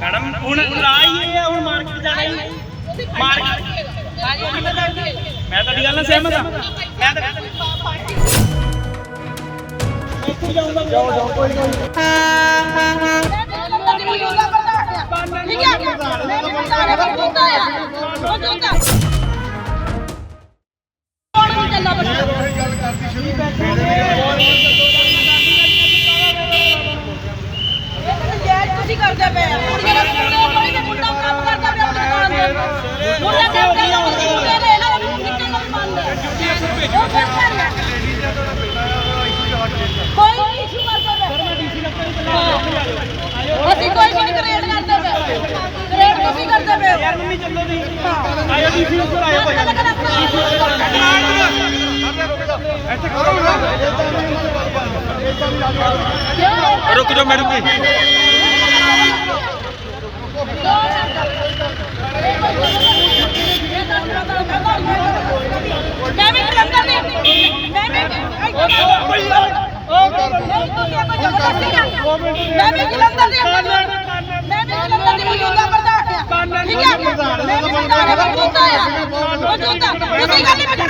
Madam, ਹੁਣ ਲਾਈਏ ਆ, ਹੁਣ ਮਾਰਕੀਟ ਜਾਣਾ ਹੀ ਮਾਰਕੀਟ ਮੈਂ ਤੁਹਾਡੀ ਗੱਲ ਨਾਲ ਸਹਿਮਤ ਆ ਮੈਂ ਤਾਂ ਇੱਥੇ ਜਾਊਂਗਾ ਜਾਓ ਜਾਓ ਕੋਈ ਕੋਈ ਠੀਕ ਹੈ ਤੁਸੀਂ ਕਰਦੇ ਪਏ ਆ ਕੁੜੀਆਂ ਦਾ ਕੋਈ ਤੇ ਮੁੰਡਾ ਕੰਮ ਕਰਦਾ ਪਿਆ ਆਪਣੇ ਦੁਕਾਨ ਦੇ। ਮੁੰਡਾ ਕੰਮ ਕਰਦਾ ਮੁੰਡੇ ਦੇ ਇਹਨਾਂ ਦਾ ਨਿਕਲਣਾ ਵੀ ਬੰਦ। ਹੈ ਉਹ ਬੈਠਾ ਹੈ ਕੋਈ ਇਸ਼ੂ ਕਰਦਾ ਪਿਆ। ਅਸੀਂ ਕੋਈ ਵੀ ਨਹੀਂ ਕ੍ਰੀਏਟ ਕਰਦੇ ਪਏ ਕ੍ਰੀਏਟ ਤੁਸੀਂ ਕਰਦੇ ਪਏ ਹੋ ਯਾਰ ਮੰਮੀ ਚੱਲੋ ਤੁਸੀਂ। ਆਇਓ ਡੀਸੀ ਉੱਪਰ ਆਇਓ ਭਾਈ। ਰੁਕ ਜਾਓ ਮੈਡਮ ਜੀ ਮੈਂ ਵੀ ਜਲੰਧਰ ਦੀ ਮੈਂ ਵੀ ਮੈਂ ਵੀ ਜਲੰਧਰ ਦੀ ਮੈਂ ਵੀ ਜਲੰਧਰ ਦੀ ਮੌਜੂਦਾ ਪ੍ਰਧਾਨ ਆ ਠੀਕ ਹੈ ਮੈਂ ਵੀ ਪ੍ਰਧਾਨ ਆ ਮੌਜੂਦਾ ਆ ਮੌਜੂਦਾ ਤੁਸੀਂ ਗੱਲ ਨਹੀਂ ਕਰਦੇ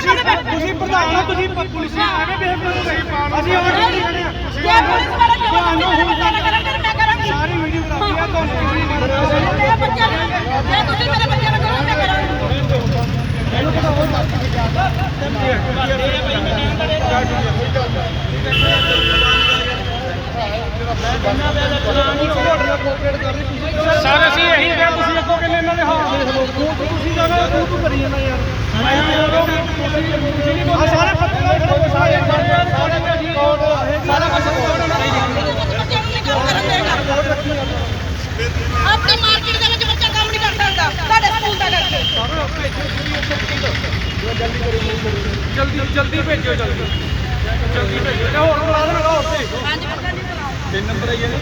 ਤੁਸੀਂ ਪ੍ਰਧਾਨ ਹੋ ਤੁਸੀਂ ਪੁਲਿਸ ਐਵੇਂ ਬਿਹੇਵ ਕਰੋਗੇ ਅਸੀਂ ਆਰਡਰ ਨਹੀਂ ਲੈਣੇ ਜੇ ਪੁਲਿਸ ਵਾਲਾ ਜਵਾਬ ਪਤਾ ਨਾ ਕਰਾਂ ਮੈਂ ਕਰਾਂਗੀ ਸਾਰੀ ਵੀਡੀਓ ਕਰਾਤੀ ਆ ਤੁਹਾਨੂੰ ਮੇਰੇ ਬੱਚਿਆਂ ਨੂੰ ਜੇ ਤੁਸੀਂ ਮੇਰੇ ਬੱਚਿਆਂ ਨੂੰ ਕਰੋ ਮੈਂ ਕਰਾਂਗੀ ਸਰ ਅਸੀਂ ਇਹੀ ਕਿਹਾ ਤੁਸੀਂ ਅੱਗੋਂ ਕਹਿੰਦੇ ਇਹਨਾਂ ਦੇ ਹਾਲ ਦੇਖ ਲਓ ਤੂੰ ਤੁਸੀਂ ਜਾਣਾ ਤੂੰ ਤੂੰ ਕਰੀ ਜਾਂਦਾ ਯਾਰ ਆ ਸਾਰੇ ਪੱਤਰਕਾਰ ਖੜੇ ਹੋ ਸਾਰੇ ਸਾਰੇ ਸਾਰਾ ਕੁਝ ਬੱਚਿਆਂ ਨੂੰ ਨਹੀਂ ਕੰਮ ਕਰਨ ਦੇਗਾ ਆਪਣੀ ਮਾਰਕੀਟ ਦੇ ਵਿੱਚ ਬੱਚਾ ਕੰਮ ਨਹੀਂ ਕਰ ਸਕਦਾ। ਸਾਡੇ ਸਕੂਲ ਦਾ ਕਰਕੇ ਜਲਦੀ ਜਲਦੀ। ਭੇਜੋ ਜਲਦੀ। ਜਲਦੀ ਭੇਜੋ। ਹੋਰ ਬੁਲਾ ਦੇਣਾ ਹੋਰ ਤੇ ਹਾਂਜੀ ਬੱਚਾ ਨਹੀਂ ਬੁਲਾਓ ਤਿੰਨ ਨੰਬਰ ਆਈ ਨੇ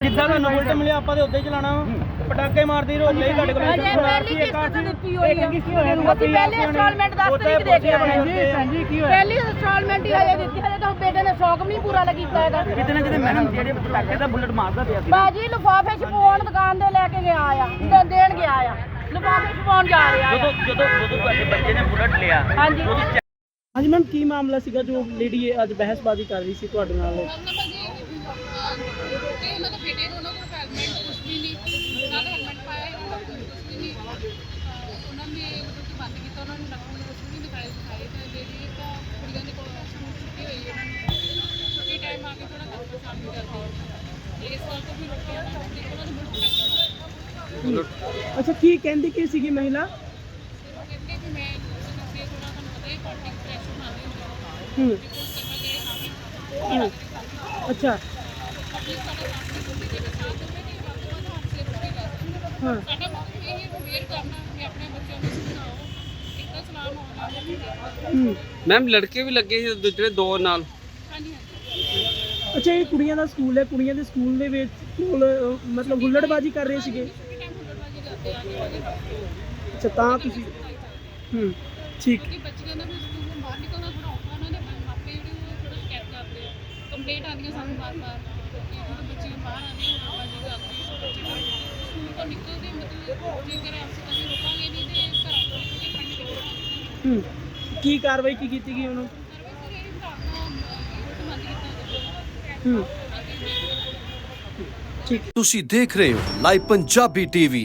ਜਿੱਦਾਂ ਤੁਹਾਨੂੰ ਬੁਲਟ ਮਿਲਿਆ ਆਪਾਂ ਤੇ ਉੱਦਾਂ ਹੀ ਚਲਾਣਾ ਵਾ। ਪਟਾਕੇ ਮਾਰਦੀ ਰੋਕ ਲਈ ਤੁਹਾਡੇ ਕੋਲ ਅਜੇ ਪਹਿਲੀ ਕਿਸ਼ਤ ਤਾਂ ਦਿੱਤੀ ਹੋਈ ਹੈ ਅਸੀਂ ਪਹਿਲੇ ਇੰਸਟਾਲਮੈਂਟ 10 ਤਰੀਕ ਦੇ ਕੇ ਆਏ ਹਾਂ ਹਾਂਜੀ ਕੀ ਪਹਿਲੀ ਇੰਸਟਾਲਮੈਂਟ ਹੀ ਹਜੇ ਦਿੱਤੀ ਹਜੇ ਤਾਂ ਬੇਟੇ ਨੇ ਸ਼ੌਕ ਵੀ ਨਹੀਂ ਪੂਰਾ ਕੀਤਾ ਹੈਗਾ। ਕਿਤੇ ਨਾ ਕਿਤੇ ਮੈਡਮ ਜਿਹੜੇ ਪਟਾਕੇ ਦਾ ਬੁਲਟ ਮਾਰਦਾ ਪਿਆ ਸੀ। ਬਾਜੀ ਲਿਫਾਫੇ ਛਪਾਉਣ ਦੁਕਾਨ ਦੇ ਲੈ ਕੇ ਗਿਆ ਆ ਦੇ- ਦੇਣ ਗਿਆ ਆ। ਲਿਫਾਫੇ ਛਪਾਉਣ ਜਾ ਰਿਹਾ ਜਦੋਂ ਆ। ਜਦੋਂ ਜਦੋਂ ਤੁਹਾਡੇ ਬੱਚੇ ਨੇ ਬੁਲਟ ਲਿਆ ਹਾਂਜੀ। ਹਾਂਜੀ ਮੈਮ ਕੀ ਮਾਮਲਾ ਸੀਗਾ ਜੋ ਲੇਡੀ ਅੱਜ ਬਹਿਸਬਾਜ਼ੀ ਕਰ ਰਹੀ ਸੀ ਤੁਹਾਡੇ ਨਾਲ? ਤੇ ਉਹਨਾਂ ਦੇ ਬੇਟੇ ਨੂੰ ਉਹਨਾਂ ਕੋਲ ਹੈਲਮਟ ਕੁਝ ਵੀ ਨਹੀਂ ਉਹਨਾਂ ਨੇ ਹੈਲਮਟ ਪਾਇਆ ਇਹਨਾਂ ਨੂੰ ਕੁਝ ਵੀ ਨਹੀਂ ਅਹ ਉਹਨਾਂ ਨੇ ਮਤਲਬ ਕਿ ਬੰਦ ਕੀਤਾ ਉਹਨਾਂ ਨੂੰ ਨਕਲ ਨੂੰ ਕੁਝ ਵੀ ਨਹੀਂ ਦਿਖਾਏ ਦਿਖਾਏ ਤੇ ਜਿਹੜੀ ਤਾਂ ਕੁੜੀਆਂ ਦੇ ਕੋਲ ਸਕੂਲ ਛੁੱਟੀ ਹੋਈ ਉਹਨਾਂ ਨੂੰ ਛੁੱਟੀ ਟਾਈਮ ਆ ਕੇ ਥੋੜਾ ਕੰਮ ਪਰੇਸ਼ਾਨ ਵੀ ਕਰਦੇ ਤੇ ਇਸ ਵਾਰ ਤੋਂ ਵੀ ਰੁਕਿਆ ਤਾਂ ਤੇ ਉਹਨਾਂ ਨੂੰ ਅੱਛਾ ਕੀ ਕਹਿੰਦੀ ਕੀ ਸੀਗੀ ਮਹਿਲਾ? ਕਹਿੰਦੇ ਮੈਂ ਥੋੜਾ ਤੁਹਾਨੂੰ ਪਤਾ ਹੀ। ਬਣਾਉਂਦੇ ਹੁੰਦੇ ਹੂੰ। ਹੂੰ। ਅੱਛਾ। ਹਾਂ। ਸਾਡਾ ਮਕਸਦ ਇਹ ਹੈ। ਅਵੇਅਰ ਕਰਨਾ ਕਿ ਆਪਣੇ ਬੱਚਿਆਂ ਨੂੰ ਸਮਝਾਓ ਹੂੰ ਮੈਮ ਲੜਕੇ ਵੀ ਲੱਗੇ ਸੀ ਜਿਹੜੇ ਦੋ ਨਾਲ। ਹਾਂਜੀ ਹਾਂਜੀ ਅੱਛਾ ਇਹ ਕੁੜੀਆਂ ਦਾ ਸਕੂਲ ਹੈ ਕੁੜੀਆਂ ਦੇ ਸਕੂਲ ਦੇ ਵਿੱਚ ਕੋਲ ਅਹ, ਮਤਲਬ ਹੁੱਲੜਬਾਜ਼ੀ ਕਰ ਰਹੇ ਸੀਗੇ ਛੁੱਟੀ ਟਾਈਮ ਹੁੱਲੜਬਾਜ਼ੀ ਕਰਦੇ ਆ ਕੇ ਅੱਛਾ ਤਾਂ ਤੁਸੀਂ ਹੂੰ ਠੀਕ। ਕਿ ਬੱਚਿਆਂ ਦਾ ਵੀ ਸਕੂਲ ਬਾਹਰ ਨਿਕਲਣਾ ਥੋੜਾ ਔਖਾ ਉਹਨਾਂ ਦੇ ਮਾਪੇ ਜਿਹੜੇ ਉਹ ਥੋੜਾ ਸ਼ਿਕਾਇਤ ਕਰਦੇ ਆ। ਕੰਪਲੇਂਟ ਆਉਂਦੀਆਂ ਸਾਨੂੰ ਬਾਰ-ਬਾਰ ਕਿ ਜਦੋਂ ਬੱਚੇ ਬਾਹਰ ਆਉਂਦੇ ਹੁੱਲੜਬਾਜ਼ੀ ਕਰਦੇ ਆ। ਬੱਚੇ ਸਕੂਲ ਤੋਂ ਨਿਕਲਦੇ ਮਤਲਬ ਜੇਕਰ ਅਸੀਂ ਕਦੇ ਰੋਕਾਂਗੇ ਨਹੀਂ ਤੇ ਘਰਾਂ ਤੋਂ ਨਿਕਲ ਕੇ ਪੜ੍ਹਨ ਕਿੱਥੇ ਹੂੰ ਕੀ ਕਾਰਵਾਈ ਕੀ ਕੀਤੀ ਗਈ ਉਹਨੂੰ? ਹੂੰ। ਠੀਕ। ਤੁਸੀਂ ਦੇਖ ਰਹੇ ਹੋ ਲਾਈਵ ਪੰਜਾਬੀ ਟੀਵੀ।